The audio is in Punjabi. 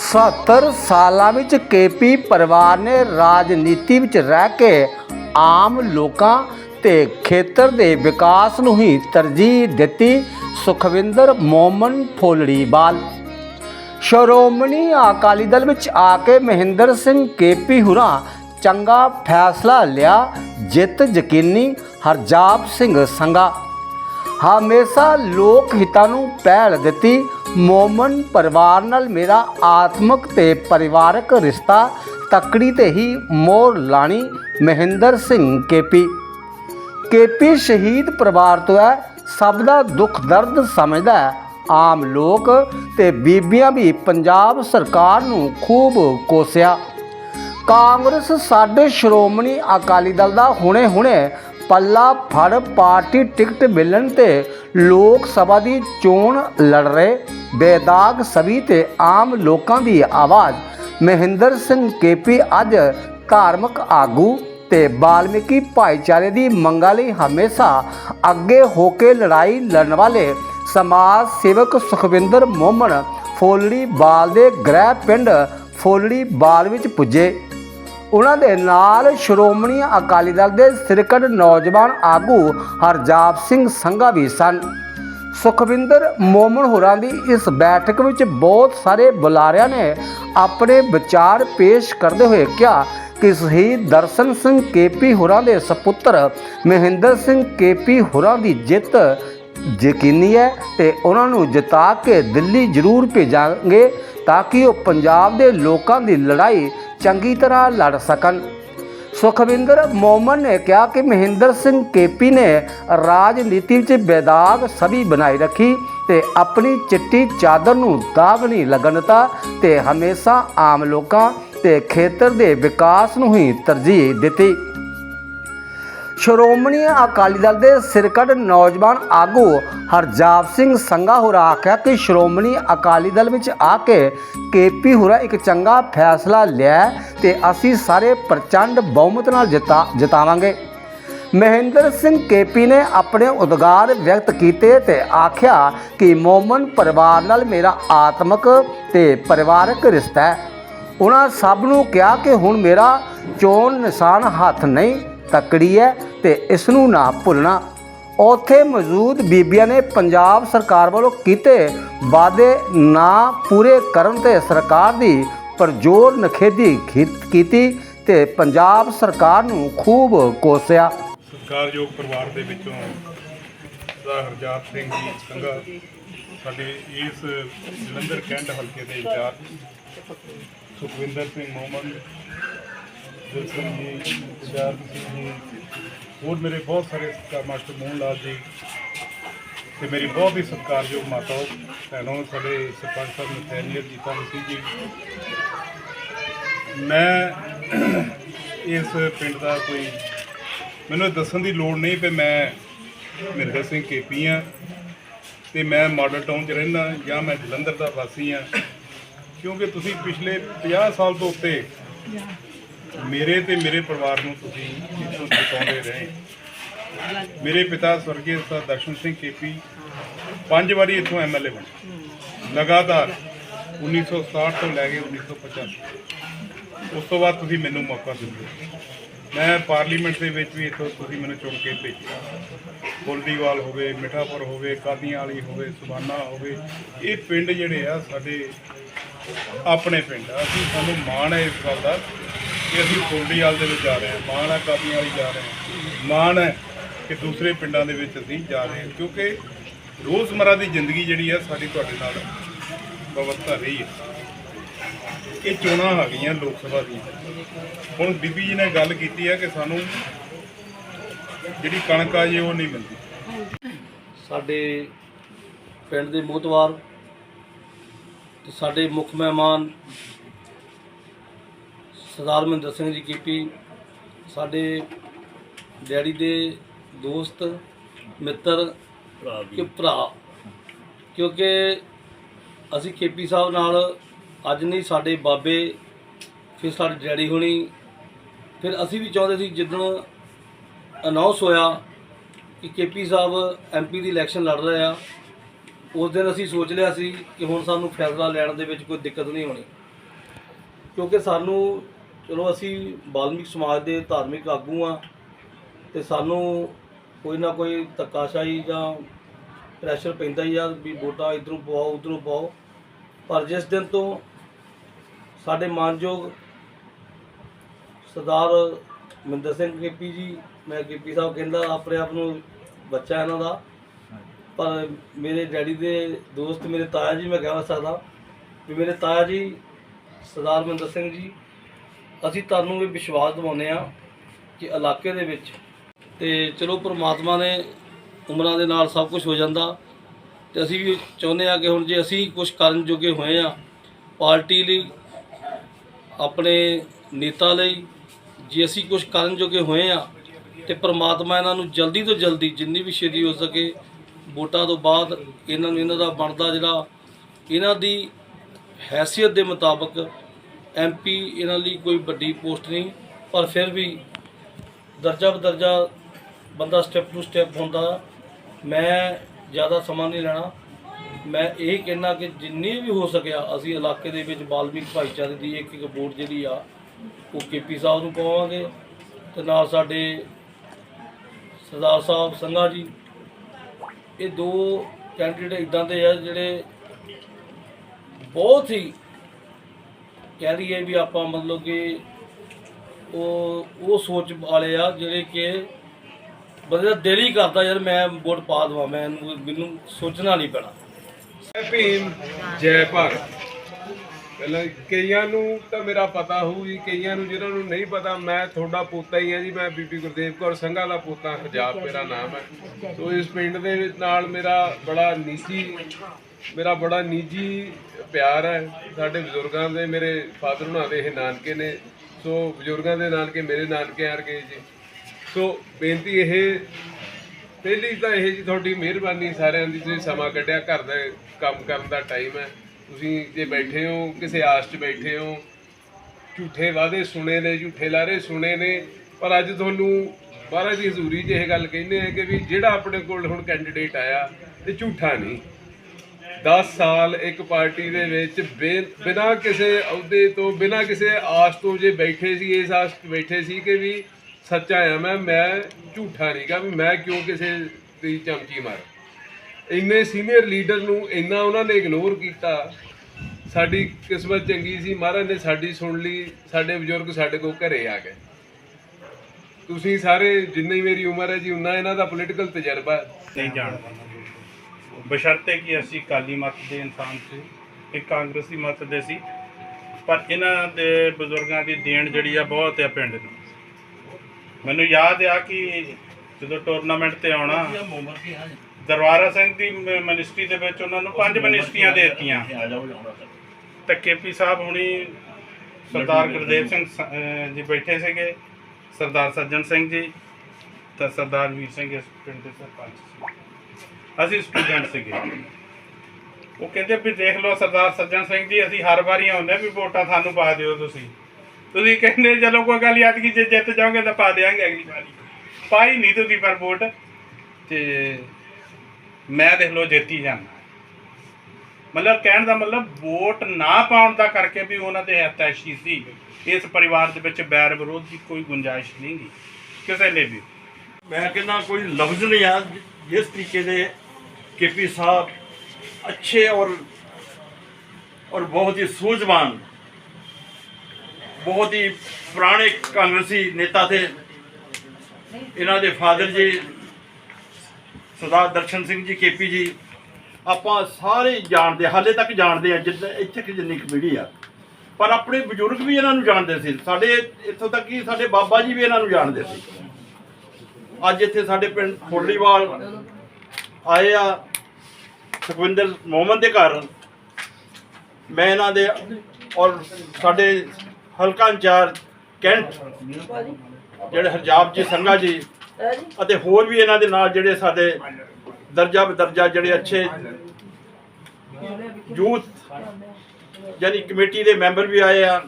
70 ਸਾਲਾਂ ਵਿੱਚ ਕੇਪੀ ਪਰਿਵਾਰ ਨੇ ਰਾਜਨੀਤੀ ਵਿੱਚ ਰਹਿ ਕੇ ਆਮ ਲੋਕਾਂ ਤੇ ਖੇਤਰ ਦੇ ਵਿਕਾਸ ਨੂੰ ਹੀ ਤਰਜੀਹ ਦਿੱਤੀ ਸੁਖਵਿੰਦਰ ਮੋਮਨ ਫੋਲੜੀਵਾਲ। ਸ਼੍ਰੋਮਣੀ ਅਕਾਲੀ ਦਲ ਵਿੱਚ ਆ ਕੇ ਮਹਿੰਦਰ ਸਿੰਘ ਕੇਪੀ ਹੁਰਾਂ ਚੰਗਾ ਫੈਸਲਾ ਲਿਆ, ਜਿੱਤ ਯਕੀਨੀ ਹਰਜਾਪ ਸਿੰਘ ਸੰਗਾ ਹਮੇਸ਼ਾ ਲੋਕ ਹਿੱਤਾਂ ਨੂੰ ਪਹਿਲ ਦਿੱਤੀ ਮੋਮਨ ਪਰਿਵਾਰ ਨਾਲ ਮੇਰਾ ਆਤਮਿਕ ਤੇ ਪਰਿਵਾਰਕ ਰਿਸ਼ਤਾ ਤਕੜੀ ਤੇ ਹੀ ਮੋਰ ਲਾਣੀ ਮਹਿੰਦਰ ਸਿੰਘ ਕੇਪੀ। ਕੇਪੀ ਸ਼ਹੀਦ ਪਰਿਵਾਰ ਤੋਂ ਹੈ, ਸਭ ਦਾ ਦੁੱਖ ਦਰਦ ਸਮਝਦਾ ਹੈ। ਆਮ ਲੋਕ ਤੇ ਬੀਬੀਆਂ ਵੀ ਪੰਜਾਬ ਸਰਕਾਰ ਨੂੰ ਖੂਬ ਕੋਸਿਆ। ਕਾਂਗਰਸ ਸਾਡੇ ਸ਼੍ਰੋਮਣੀ ਅਕਾਲੀ ਦਲ ਦਾ ਹੁਣੇ-ਹੁਣੇ ਪੱਲਾ ਫੜ ਪਾਰਟੀ ਟਿਕਟ ਮਿਲਣ ਤੇ ਲੋਕ ਸਭਾ ਦੀ ਚੋਣ ਲੜ ਰਹੇ ਬੇਦਾਗ ਸਭੀ ਤੇ ਆਮ ਲੋਕਾਂ ਦੀ ਆਵਾਜ਼। ਮਹਿੰਦਰ ਸਿੰਘ ਕੇਪੀ ਅੱਜ ਧਾਰਮਿਕ ਆਗੂ ਤੇ ਬਾਲਮੀਕੀ ਭਾਈਚਾਰੇ ਦੀ ਮੰਗਾਂ ਲਈ ਹਮੇਸ਼ਾ ਅੱਗੇ ਹੋ ਕੇ ਲੜਾਈ ਲੜਨ ਵਾਲੇ ਸਮਾਜ ਸੇਵਕ ਸੁਖਵਿੰਦਰ ਮੋਮਨ ਫੋਲੜੀ ਬਾਲ ਦੇ ਗ੍ਰਹਿ ਪਿੰਡ ਫੋਲੜੀ ਬਾਲ ਵਿੱਚ ਪੁੱਜੇ। ਉਹਨਾਂ ਦੇ ਨਾਲ ਸ਼੍ਰੋਮਣੀ ਅਕਾਲੀ ਦਲ ਦੇ ਸਿਰਕਟ ਨੌਜਵਾਨ ਆਗੂ ਹਰਜਾਪ ਸਿੰਘ ਸੰਘਾ ਵੀ ਸਨ। ਸੁਖਵਿੰਦਰ ਮੋਮਨ ਹੋਰਾਂ ਦੀ ਇਸ ਬੈਠਕ ਵਿੱਚ ਬਹੁਤ ਸਾਰੇ ਬੁਲਾਰਿਆਂ ਨੇ ਆਪਣੇ ਵਿਚਾਰ ਪੇਸ਼ ਕਰਦੇ ਹੋਏ ਕਿਹਾ ਕਿ ਸ਼ਹੀਦ ਦਰਸ਼ਨ ਸਿੰਘ ਕੇਪੀ ਹੋਰਾਂ ਦੇ ਸੁਪੁੱਤਰ ਮਹਿੰਦਰ ਸਿੰਘ ਕੇਪੀ ਹੋਰਾਂ ਦੀ ਜਿੱਤ ਯਕੀਨੀ ਹੈ ਤੇ ਉਹਨਾਂ ਨੂੰ ਜਿਤਾ ਕੇ ਦਿੱਲੀ ਜ਼ਰੂਰ ਭੇਜਾਂਗੇ ਤਾਂ ਕਿ ਉਹ ਪੰਜਾਬ ਦੇ ਲੋਕਾਂ ਦੀ ਲੜਾਈ ਚੰਗੀ ਤਰ੍ਹਾਂ ਲੜ ਸਕਣ। ਸੁਖਵਿੰਦਰ ਮੋਮਨ ਨੇ ਕਿਹਾ ਕਿ ਮਹਿੰਦਰ ਸਿੰਘ ਕੇਪੀ ਨੇ ਰਾਜਨੀਤੀ ਵਿੱਚ ਬੇਦਾਗ ਸਭੀ ਬਣਾਈ ਰੱਖੀ ਤੇ ਆਪਣੀ ਚਿੱਟੀ ਚਾਦਰ ਨੂੰ ਦਾਗ ਨਹੀਂ ਲੱਗਣ ਦਿੱਤਾ ਤੇ ਹਮੇਸ਼ਾ ਆਮ ਲੋਕਾਂ ਤੇ ਖੇਤਰ ਦੇ ਵਿਕਾਸ ਨੂੰ ਹੀ ਤਰਜੀਹ ਦਿੱਤੀ। ਸ਼੍ਰੋਮਣੀ ਅਕਾਲੀ ਦਲ ਦੇ ਸਿਰਕਟ ਨੌਜਵਾਨ ਆਗੂ ਹਰਜਾਪ ਸਿੰਘ ਸੰਘਾ ਹੋਰਾ ਆਖਿਆ ਕਿ ਸ਼੍ਰੋਮਣੀ ਅਕਾਲੀ ਦਲ ਵਿੱਚ ਆ ਕੇ ਕੇਪੀ ਹੋਰਾ ਇੱਕ ਚੰਗਾ ਫੈਸਲਾ ਲਿਆ ਤੇ ਅਸੀਂ ਸਾਰੇ ਪ੍ਰਚੰਡ ਬਹੁਮਤ ਨਾਲ ਜਿਤਾ ਜਿਤਾਵਾਂਗੇ। ਮਹਿੰਦਰ ਸਿੰਘ ਕੇਪੀ ਨੇ ਆਪਣੇ ਉਦਗਾਰ ਵਿਅਕਤ ਕੀਤੇ ਤੇ ਆਖਿਆ ਕਿ ਮੋਮਨ ਪਰਿਵਾਰ ਨਾਲ ਮੇਰਾ ਆਤਮਿਕ ਤੇ ਪਰਿਵਾਰਕ ਰਿਸ਼ਤਾ ਹੈ। ਉਹਨਾਂ ਸਭ ਨੂੰ ਕਿਹਾ ਕਿ ਹੁਣ ਮੇਰਾ ਚੋਣ ਨਿਸ਼ਾਨ ਹੱਥ ਨਹੀਂ ਤਕੜੀ ਹੈ ਤੇ ਇਸ ਨੂੰ ਨਾ ਭੁੱਲਣਾ। ਉੱਥੇ ਮੌਜੂਦ ਬੀਬੀਆਂ ਨੇ ਪੰਜਾਬ ਸਰਕਾਰ ਵੱਲੋਂ ਕੀਤੇ ਵਾਅਦੇ ਨਾ ਪੂਰੇ ਕਰਨ ਤੇ ਸਰਕਾਰ ਦੀ ਪਰਜੋਰ ਨਖੇਦੀ ਕੀਤੀ ਤੇ ਪੰਜਾਬ ਸਰਕਾਰ ਨੂੰ ਖੂਬ ਕੋਸਿਆ। ਸਤਿਕਾਰਯੋਗ ਪਰਿਵਾਰ ਦੇ ਵਿੱਚੋਂ ਦਾ ਹਰਜਾਤ ਸਿੰਘ ਜੀ ਸੰਘਾ, ਸਾਡੇ ਇਸ ਜਲੰਧਰ ਕੈਂਟ ਹਲਕੇ ਦੇ ਇੰਚਾਰਜ ਸੁਖਵਿੰਦਰ ਸਿੰਘ ਮੋਮਨ ਦਿਲਸਨ ਜੀ ਸਿਆਰ ਸਿੰਘ ਜੀ ਹੋਰ ਮੇਰੇ ਬਹੁਤ ਸਾਰੇ ਸਤਿਕਾਰ ਮਾਸਟਰ ਮੋਹਨ ਲਾਲ ਜੀ ਤੇ ਮੇਰੀ ਬਹੁਤ ਹੀ ਸਤਿਕਾਰਯੋਗ ਮਾਤਾ ਭੈਣੋਂ, ਸਾਡੇ ਸਰਪੰਚ ਸਾਹਿਬ ਨਥੈਨੀਅਰ ਜੀਤਾ ਮਸੀਹ ਜੀ। ਮੈਂ ਇਸ ਪਿੰਡ ਦਾ ਕੋਈ, ਮੈਨੂੰ ਇਹ ਦੱਸਣ ਦੀ ਲੋੜ ਨਹੀਂ ਕਿ ਮੈਂ ਮਹਿੰਦਰ ਸਿੰਘ ਕੇਪੀ ਆ ਤੇ ਮੈਂ ਮਾਡਲ ਟਾਊਨ 'ਚ ਰਹਿੰਦਾ ਜਾਂ ਮੈਂ ਜਲੰਧਰ ਦਾ ਵਾਸੀ ਆ ਕਿਉਂਕਿ ਤੁਸੀਂ ਪਿਛਲੇ 50 ਸਾਲ ਤੋਂ ਉੱਤੇ ਮੇਰੇ ਤੇ ਮੇਰੇ ਪਰਿਵਾਰ ਨੂੰ ਤੁਸੀਂ ਇੱਥੋਂ ਜਿਤਾਉਂਦੇ ਰਹੇ। ਮੇਰੇ ਪਿਤਾ ਸਵਰਗੀ ਸਰ ਦਰਸ਼ਨ ਸਿੰਘ ਕੇਪੀ ਪੰਜ ਵਾਰੀ ਇੱਥੋਂ ਐਮਐਲਏ ਬਣੇ। ਲਗਾਤਾਰ 1967 ਤੋਂ ਲੈ ਕੇ 1985 ਉਸ ਤੋਂ ਬਾਅਦ ਤੁਸੀਂ ਮੈਨੂੰ ਮੌਕਾ ਦਿੰਦੇ ਮੈਂ ਪਾਰਲੀਮੈਂਟ ਦੇ ਵਿੱਚ ਵੀ ਇੱਥੋਂ ਤੁਸੀਂ ਮੈਨੂੰ ਚੁਣ ਕੇ ਭੇਜਿਆ। ਬੁਲਦੀਵਾਲ ਹੋਵੇ, ਮਿਠਾਪੁਰ ਹੋਵੇ, ਕਾਦੀਆਂ ਵਾਲੀ ਹੋਵੇ, ਸੁਬਾਨਾ ਹੋਵੇ, ਇਹ ਪਿੰਡ ਜਿਹੜੇ ਆ, ਸਾਡੇ ਆਪਣੇ ਪਿੰਡ ਆ। ਅਸੀਂ ਸਾਨੂੰ ਮਾਣ ਹੈ ਇਸ ਗੱਲ ਦਾ। ਕਿ ਅਸੀਂ ਬੁਲਦੀਵਾਲ ਦੇ ਵਿੱਚ ਜਾ ਰਹੇ ਹਾਂ, ਮਾਣ ਹੈ ਕਾਦੀਆਂ ਵਾਲੀ ਜਾ ਰਹੇ ਹਾਂ। ਮਾਣ ਹੈ ਕਿ ਦੂਸਰੇ ਪਿੰਡਾਂ ਦੇ ਵਿੱਚ ਅਸੀਂ ਜਾ ਰਹੇ ਹਾਂ, ਕਿਉਂਕਿ ਰੋਜ਼ਮਰਾ ਦੀ ਜ਼ਿੰਦਗੀ ਜਿਹੜੀ ਆ ਸਾਡੀ ਤੁਹਾਡੇ ਨਾਲ ਵਿਵਸਥਾ ਰਹੀ ਹੈ। ਇਹ ਚੋਣਾਂ ਆ ਗਈਆਂ ਲੋਕ ਸਭਾ ਦੀਆਂ। ਹੁਣ ਬੀਬੀ ਜੀ ਨੇ ਗੱਲ ਕੀਤੀ ਹੈ ਕਿ ਸਾਨੂੰ ਜਿਹੜੀ ਕਣਕ ਆ ਜੀ ਉਹ ਨਹੀਂ ਮਿਲਦੀ। ਸਾਡੇ ਪਿੰਡ ਦੇ ਮੋਹਤਵਾਰ ਤੇ ਸਾਡੇ ਮੁੱਖ ਮਹਿਮਾਨ ਸਰਦਾਰ ਮਹਿੰਦਰ ਸਿੰਘ ਜੀ ਕੀਪੀ ਸਾਡੇ ਡੈਡੀ ਦੇ ਦੋਸਤ ਮਿੱਤਰ ਕਿ ਭਰਾ। ਕਿਉਂਕਿ ਅਸੀਂ ਕੇਪੀ ਸਾਹਿਬ ਨਾਲ ਅੱਜ ਨਹੀਂ ਸਾਡੇ ਬਾਬੇ ਫਿਰ ਸਾਡੇ ਡੈਡੀ ਹੋਣੀ ਫਿਰ ਅਸੀਂ ਵੀ ਚਾਹੁੰਦੇ ਸੀ ਜਿੱਦਣ ਅਨਾਉਂਸ ਹੋਇਆ ਕਿ ਕੇਪੀ ਸਾਹਿਬ ਐਮਪੀ ਦੀ ਇਲੈਕਸ਼ਨ ਲੜ ਰਹੇ ਆ ਉਸ ਦਿਨ ਅਸੀਂ ਸੋਚ ਲਿਆ ਸੀ ਕਿ ਹੁਣ ਸਾਨੂੰ ਫੈਸਲਾ ਲੈਣ ਦੇ ਵਿੱਚ ਕੋਈ ਦਿੱਕਤ ਨਹੀਂ ਹੋਣੀ। ਕਿਉਂਕਿ ਸਾਨੂੰ ਚਲੋ ਅਸੀਂ ਬਾਲਮਿਕ ਸਮਾਜ ਦੇ ਧਾਰਮਿਕ ਆਗੂ ਆ ਤੇ ਸਾਨੂੰ ਕੋਈ ਨਾ ਕੋਈ ਧੱਕਾਸ਼ਾਹੀ ਜਾਂ ਪ੍ਰੈਸ਼ਰ ਪੈਂਦਾ ਹੀ ਆ ਵੀ ਵੋਟਾਂ ਇਧਰੋਂ ਪਾਓ ਉਧਰੋਂ ਪਾਓ ਪਰ ਜਿਸ ਦਿਨ ਤੋਂ ਸਾਡੇ ਮਾਨਯੋਗ ਸਰਦਾਰ ਮਹਿੰਦਰ ਸਿੰਘ ਕੇਪੀ ਜੀ, ਮੈਂ ਕੇਪੀ ਸਾਹਿਬ ਕਹਿੰਦਾ, ਆਪਣੇ ਆਪ ਨੂੰ ਬੱਚਾ ਇਹਨਾਂ ਦਾ। ਪਰ ਮੇਰੇ ਡੈਡੀ ਦੇ ਦੋਸਤ, ਮੇਰੇ ਤਾਇਆ ਜੀ, ਮੈਂ ਕਹਿ ਸਕਦਾ ਵੀ ਮੇਰੇ ਤਾਇਆ ਜੀ, ਸਰਦਾਰ ਮਹਿੰਦਰ ਸਿੰਘ ਜੀ ਅਸੀਂ ਤੁਹਾਨੂੰ ਵੀ ਵਿਸ਼ਵਾਸ ਦਿਵਾਉਂਦੇ ਆ ਕਿ ਇਲਾਕੇ ਦੇ ਵਿੱਚ ਤੇ ਚਲੋ ਪ੍ਰਮਾਤਮਾ ਨੇ ਉਮਰਾਂ ਦੇ ਨਾਲ ਸਭ ਕੁਝ ਹੋ ਜਾਂਦਾ ਤੇ ਅਸੀਂ ਵੀ ਚਾਹੁੰਦੇ ਆ ਕਿ ਹੁਣ ਜੇ ਅਸੀਂ ਕੁਝ ਕਰਨ ਜੋਗੇ ਹੋਏ ਆ ਪਾਰਟੀ ਲਈ, ਆਪਣੇ ਨੇਤਾ ਲਈ, ਜੇ ਅਸੀਂ ਕੁਝ ਕਰਨ ਜੋਗੇ ਹੋਏ ਆ ਤੇ ਪ੍ਰਮਾਤਮਾ ਇਹਨਾਂ ਨੂੰ ਜਲਦੀ ਤੋਂ ਜਲਦੀ ਜਿੰਨੀ ਵੀ ਛੇਤੀ ਹੋ ਸਕੇ ਵੋਟਾਂ ਤੋਂ ਬਾਅਦ ਇਹਨਾਂ ਨੂੰ ਇਹਨਾਂ ਦਾ ਬਣਦਾ ਜਿਹੜਾ ਇਹਨਾਂ ਦੀ ਹੈਸੀਅਤ ਦੇ ਮੁਤਾਬਕ ਐਮਪੀ ਇਹਨਾਂ ਲਈ ਕੋਈ ਵੱਡੀ ਪੋਸਟ ਨਹੀਂ, ਪਰ ਫਿਰ ਵੀ ਦਰਜਾ ਬਦਰਜਾ ਬੰਦਾ ਸਟੈਪ ਟੂ ਸਟੈਪ ਹੁੰਦਾ। ਮੈਂ ਜ਼ਿਆਦਾ ਸਮਾਂ ਨਹੀਂ ਲੈਣਾ। ਮੈਂ ਇਹ ਕਹਿਣਾ ਕਿ ਜਿੰਨੀ ਵੀ ਹੋ ਸਕਿਆ, ਅਸੀਂ ਇਲਾਕੇ ਦੇ ਵਿੱਚ ਬਾਲਮੀਕ ਭਾਈਚਾਰੇ ਦੀ ਇੱਕ ਇੱਕ ਵੋਟ ਜਿਹੜੀ ਆ, ਉਹ ਕੇਪੀ ਸਾਹਿਬ ਨੂੰ ਪਾਵਾਂਗੇ। ਤੇ ਨਾਲ ਸਾਡੇ ਸਰਦਾਰ ਸਾਹਿਬ ਸੰਘਾ ਜੀ, ਇਹ ਦੋ ਕੈਂਡੀਡੇਟ ਇਦਾਂ ਦੇ ਆ ਜਿਹੜੇ ਬਹੁਤ ਹੀ ਕਹਿ ਰਹੀਏ ਵੀ ਆਪਾਂ ਮਤਲਬ ਕਿ ਉਹ ਉਹ ਸੋਚ ਵਾਲੇ ਆ ਜਿਹੜੇ ਕਿ ਬੰਦੇ ਦਾ ਦਿਲ ਹੀ ਕਰਦਾ ਯਾਰ ਮੈਂ ਵੋਟ ਪਾ ਦੇਵਾਂ, ਮੈਂ ਇਹਨੂੰ- ਮੈਨੂੰ ਸੋਚਣਾ ਨਹੀਂ ਪੈਣਾ। ਜੈ ਭੀਮ, ਜੈ ਭਾਰਤ। ਪਹਿਲਾਂ ਕਈਆਂ ਨੂੰ ਤਾਂ ਮੇਰਾ ਪਤਾ ਹੋਊ ਜੀ ਕਈਆਂ ਨੂੰ ਜਿਹਨਾਂ ਨੂੰ ਨਹੀਂ ਪਤਾ, ਮੈਂ ਤੁਹਾਡਾ ਪੋਤਾ ਹੀ ਹਾਂ ਜੀ, ਮੈਂ ਬੀਬੀ ਗੁਰਦੇਵ ਕੌਰ ਸੰਘਾ ਦਾ ਪੋਤਾ ਹਰਜਾਬ ਮੇਰਾ ਨਾਮ ਹੈ। ਸੋ ਇਸ ਪਿੰਡ ਦੇ ਨਾਲ ਮੇਰਾ ਬੜਾ ਨਿੱਜੀ ਮੇਰਾ ਬੜਾ ਨਿੱਜੀ ਪਿਆਰ ਹੈ। ਸਾਡੇ ਬਜ਼ੁਰਗਾਂ ਦੇ ਮੇਰੇ ਫਾਦਰ ਹੁਣਾਂ ਦੇ ਇਹ ਨਾਨਕੇ ਨੇ। ਸੋ ਬਜ਼ੁਰਗਾਂ ਦੇ ਨਾਨਕੇ ਮੇਰੇ ਨਾਨਕੇ ਆਰ ਗਏ ਜੀ। ਸੋ ਬੇਨਤੀ ਇਹ, ਪਹਿਲੀ ਤਾਂ ਇਹ ਜੀ ਤੁਹਾਡੀ ਮਿਹਰਬਾਨੀ ਸਾਰਿਆਂ ਦੀ, ਤੁਸੀਂ ਸਮਾਂ ਕੱਢਿਆ, ਘਰ ਦਾ ਕੰਮ ਕਰਨ ਦਾ ਟਾਈਮ ਹੈ। ਤੁਸੀਂ ਜੇ ਬੈਠੇ ਹੋ, ਕਿਸੇ ਆਸ 'ਚ ਬੈਠੇ ਹੋ, ਝੂਠੇ ਵਾਅਦੇ ਸੁਣੇ ਨੇ, ਝੂਠੇ ਲਾਰੇ ਸੁਣੇ ਨੇ, ਪਰ ਅੱਜ ਤੁਹਾਨੂੰ ਮਹਾਰਾਜ ਦੀ ਹਜ਼ੂਰੀ 'ਚ ਇਹ ਗੱਲ ਕਹਿੰਦੇ ਆ ਕਿ ਵੀ ਜਿਹੜਾ ਆਪਣੇ ਕੋਲ ਹੁਣ ਕੈਂਡੀਡੇਟ ਆਇਆ ਤੇ ਝੂਠਾ ਨਹੀਂ। 10 ਸਾਲ ਇੱਕ ਪਾਰਟੀ ਦੇ ਵਿੱਚ ਬਿਨਾਂ ਕਿਸੇ ਅਹੁਦੇ ਤੋਂ, ਬਿਨਾਂ ਕਿਸੇ ਆਸ ਤੋਂ ਜੇ ਬੈਠੇ ਸੀ ਇਸ ਆਸ ਬੈਠੇ ਸੀ ਕਿ ਵੀ ਸੱਚਾ ਆ ਮੈਂ ਮੈਂ ਝੂਠਾ ਨਹੀਂਗਾ ਵੀ ਮੈਂ ਕਿਉਂ ਕਿਸੇ ਦੀ ਚਮਚੀ ਮਾਰ? ਇੰਨੇ ਸੀਨੀਅਰ ਲੀਡਰ ਨੂੰ ਇੰਨਾ ਉਹਨਾਂ ਨੇ ਇਗਨੋਰ ਕੀਤਾ। ਸਾਡੀ ਕਿਸਮਤ ਚੰਗੀ ਸੀ, ਮਹਾਰਾਜ ਨੇ ਸਾਡੀ ਸੁਣ ਲਈ, ਸਾਡੇ ਬਜ਼ੁਰਗ ਸਾਡੇ ਕੋਲ ਘਰੇ ਆ ਗਏ। ਤੁਸੀਂ ਸਾਰੇ, ਜਿੰਨੀ ਮੇਰੀ ਉਮਰ ਹੈ ਜੀ, ਉਨਾ ਇਹਨਾਂ ਦਾ ਪੋਲੀਟੀਕਲ ਤਜਰਬਾ ਨਹੀਂ ਜਾਣਦਾ। ਬਸ਼ਰਤੇ ਕਿ ਅਸੀਂ ਕਾਲੀ ਮਤ ਦੇ ਇਨਸਾਨ ਸੀ ਇਹ ਕਾਂਗਰਸੀ ਮਤ ਦੇ ਸੀ। ਪਰ ਇਹਨਾਂ ਦੇ ਬਜ਼ੁਰਗਾਂ ਦੀ ਦੇਣ ਜਿਹੜੀ ਆ ਬਹੁਤ ਆ ਪਿੰਡ ਨੂੰ। ਮੈਨੂੰ ਯਾਦ ਆ ਕਿ ਜਦੋਂ ਟੂਰਨਾਮੈਂਟ ਤੇ ਆਉਣਾ, ਦਰਬਾਰਾ ਸਿੰਘ ਦੀ ਮ- ਮਿਨਿਸਟਰੀ ਦੇ ਵਿੱਚ ਉਹਨਾਂ ਨੂੰ ਪੰਜ ਮਿਨਿਸਟਰੀਆਂ ਦੇ ਦਿੱਤੀਆਂ। ਤੇ ਕੇਪੀ ਸਾਹਿਬ ਹੁਣੀ ਸਰਦਾਰ ਗੁਰਦੇਵ ਸਿੰਘ ਜੀ ਬੈਠੇ ਸੀਗੇ, ਸਰਦਾਰ ਸੱਜਣ ਸਿੰਘ ਜੀ ਤਾਂ ਸਰਦਾਰ ਵੀਰ ਸਿੰਘ ਇਸ ਪਿੰਡ ਦੇ ਸਰਪੰਚ ਸੀ। ਅਸੀਂ ਸਟੂਡੈਂਟ ਸੀਗੇ। ਉਹ ਕਹਿੰਦੇ ਵੀ ਦੇਖ ਲਓ ਸਰਦਾਰ ਸੱਜਣ ਸਿੰਘ ਜੀ, ਅਸੀਂ ਹਰ ਵਾਰੀ ਆਉਂਦੇ ਵੀ ਵੋਟਾਂ ਸਾਨੂੰ ਪਾ ਦਿਓ ਤੁਸੀਂ। ਤੁਸੀਂ ਕਹਿੰਦੇ ਚਲੋ ਕੋਈ ਗੱਲ ਯਾਦ ਕੀ ਜੇ ਜਿੱਤ ਜਾਓਗੇ ਤਾਂ ਪਾ ਦੇਾਂਗੇ ਅਗਲੀ ਵਾਰੀ। ਪਾਈ ਨਹੀਂ ਤੁਸੀਂ ਪਰ ਵੋਟ। ਤੇ ਮੈਂ ਦੇਖ ਲਓ ਜਿੱਤੀ ਜਾਂਦਾ। ਮਤਲਬ ਕਹਿਣ ਦਾ ਮਤਲਬ ਵੋਟ ਨਾ ਪਾਉਣ ਦਾ ਕਰਕੇ ਵੀ ਉਹਨਾਂ ਦੇ ਹੱਥੈਸ਼ੀ ਸੀ। ਇਸ ਪਰਿਵਾਰ ਦੇ ਵਿੱਚ ਬੈਰ ਵਿਰੋਧ ਦੀ ਕੋਈ ਗੁੰਜਾਇਸ਼ ਨਹੀਂ ਗਈ ਕਿਸੇ ਨੇ ਵੀ। ਮੈਂ ਕਹਿੰਦਾ ਕੋਈ ਲਫ਼ਜ਼ ਨਹੀਂ ਆ, ਜਿਸ ਤਰੀਕੇ ਦੇ ਕੇਪੀ ਸਾਹਿਬ ਅੱਛੇ ਔਰ ਔਰ ਬਹੁਤ ਹੀ ਸੂਝਵਾਨ ਬਹੁਤ ਹੀ ਪੁਰਾਣੇ ਕਾਂਗਰਸੀ ਨੇਤਾ ਥੇ ਇਹਨਾਂ ਦੇ ਫਾਦਰ ਜੀ ਸਰਦਾਰ ਦਰਸ਼ਨ ਸਿੰਘ ਜੀ ਕੇਪੀ ਜੀ ਆਪਾਂ ਸਾਰੇ ਜਾਣਦੇ ਹਾਲੇ ਤੱਕ ਜਾਣਦੇ ਆ ਜਿੱਦਾਂ ਇੱਥੇ ਕਿ ਜਿੰਨੀ ਕਮੇਡੀ ਆ ਪਰ ਆਪਣੇ ਬਜ਼ੁਰਗ ਵੀ ਇਹਨਾਂ ਨੂੰ ਜਾਣਦੇ ਸੀ ਸਾਡੇ ਇੱਥੋਂ ਤੱਕ ਕਿ ਸਾਡੇ ਬਾਬਾ ਜੀ ਵੀ ਇਹਨਾਂ ਨੂੰ ਜਾਣਦੇ ਸੀ ਅੱਜ ਇੱਥੇ ਸਾਡੇ ਪਿੰਡ ਫੁਰਲੀਵਾਲ ਆਏ ਆ ਸੁਖਵਿੰਦਰ ਮੋਹਮਦ ਦੇ ਘਰ। ਮੈਂ ਇਹਨਾਂ ਦੇ ਔਰ ਸਾਡੇ ਹਲਕਾ ਇੰਚਾਰਜ ਕੈਂਟ, ਜਿਹੜੇ ਹਰਜਾਬ ਜੀ ਸੰਘਾ ਜੀ ਅਤੇ ਹੋਰ ਵੀ ਇਹਨਾਂ ਦੇ ਨਾਲ ਜਿਹੜੇ ਸਾਡੇ ਦਰਜਾ ਬਦਰਜਾ ਜਿਹੜੇ ਅੱਛੇ ਯੂਥ ਯਾਨੀ ਕਮੇਟੀ ਦੇ ਮੈਂਬਰ ਵੀ ਆਏ ਆ।